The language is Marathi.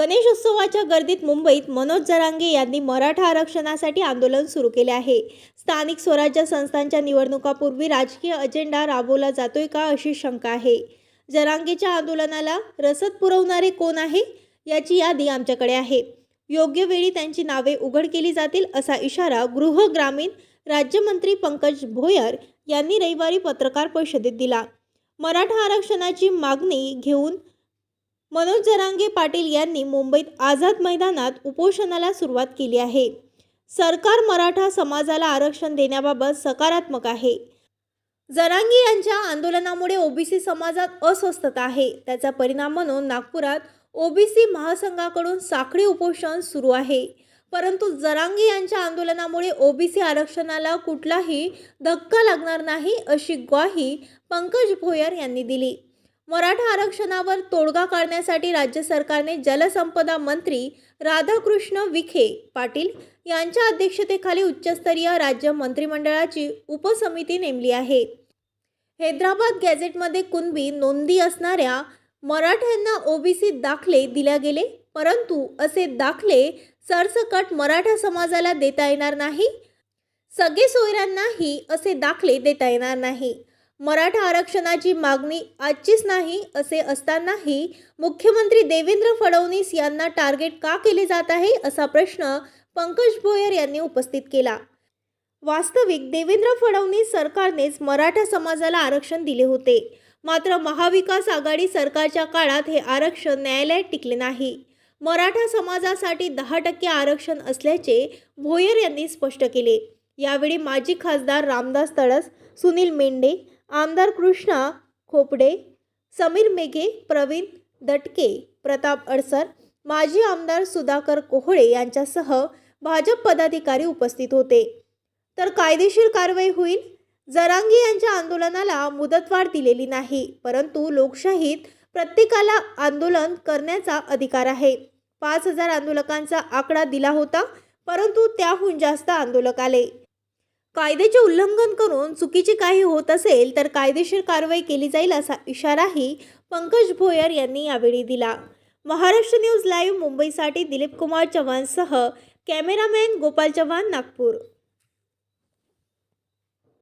गणेशोत्सवाच्या गर्दीत मुंबईत मनोज जरांगे यांनी मराठा आरक्षणासाठी आंदोलन सुरू केले आहे. स्थानिक स्वराज्य संस्थांच्या निवडणुकापूर्वी राजकीय अजेंडा राबवला जातोय का अशी शंका आहे. जरांगेच्या आंदोलनाला रसद पुरवणारे कोण आहे याची यादी आमच्याकडे आहे. योग्य वेळी त्यांची नावे उघड केली जातील असा इशारा गृह ग्रामीण राज्यमंत्री पंकज भोयर यांनी रविवारी पत्रकार परिषदेत दिला. मराठा आरक्षणाची मागणी घेऊन मनोज जरांगे पाटील यांनी मुंबईत आझाद मैदानात उपोषणाला सुरुवात केली आहे. सरकार मराठा समाजाला आरक्षण देण्याबाबत सकारात्मक आहे. जरांगे यांच्या आंदोलनामुळे ओबीसी समाजात अस्वस्थता आहे. त्याचा परिणाम म्हणून नागपुरात ओबीसी महासंघाकडून साखळी उपोषण सुरू आहे. परंतु जरांगे यांच्या आंदोलनामुळे ओबीसी आरक्षणाला कुठलाही धक्का लागणार नाही अशी ग्वाही पंकज भोयर यांनी दिली. मराठा आरक्षणावर तोडगा काढण्यासाठी राज्य सरकारने जलसंपदा मंत्री राधाकृष्ण विखे पाटील यांच्या अध्यक्षतेखाली उच्चस्तरीय राज्य मंत्रिमंडळाची उपसमिती नेमली आहे. हैदराबाद गॅझेटमध्ये कुणबी नोंदी असणाऱ्या मराठ्यांना ओबीसी दाखले दिल्या गेले परंतु असे दाखले सरसकट मराठा समाजाला देता येणार नाही? सगळे सोयऱ्यांनाही असे दाखले देता येणार नाही. मराठा आरक्षणाची मागणी आजचीच नाही असे असतानाही मुख्यमंत्री देवेंद्र फडणवीस यांना टार्गेट का केले जात आहे असा प्रश्न पंकज भोयर यांनी उपस्थित केला. वास्तविक देवेंद्र फडणवीस सरकारनेच मराठा समाजाला आरक्षण दिले होते. मात्र महाविकास आघाडी सरकारच्या काळात हे आरक्षण न्यायालयात टिकले नाही. मराठा समाजासाठी दहा टक्के आरक्षण असल्याचे भोयर यांनी स्पष्ट केले. यावेळी माजी खासदार रामदास तळस सुनील मेंढे आमदार कृष्णा खोपडे समीर मेघे प्रवीण दटके प्रताप अडसर माजी आमदार सुधाकर कोहळे यांच्यासह भाजप पदाधिकारी उपस्थित होते. तर कायदेशीर कारवाई होईल? जरांगी यांच्या आंदोलनाला मुदतवाढ दिलेली नाही परंतु लोकशाहीत प्रत्येकाला आंदोलन करण्याचा अधिकार आहे. पाच हजार आंदोलकांचा आकडा दिला होता परंतु त्याहून जास्त आंदोलक आले. कायद्याचे उल्लंघन करून चुकीची काही होत असेल तर कायदेशीर कारवाई केली जाईल असा इशाराही पंकज भोयर यांनी यावेळी दिला. महाराष्ट्र न्यूज लाईव्ह मुंबईसाठी दिलीप कुमार चव्हाणसह कॅमेरामॅन गोपाल चव्हाण नागपूर.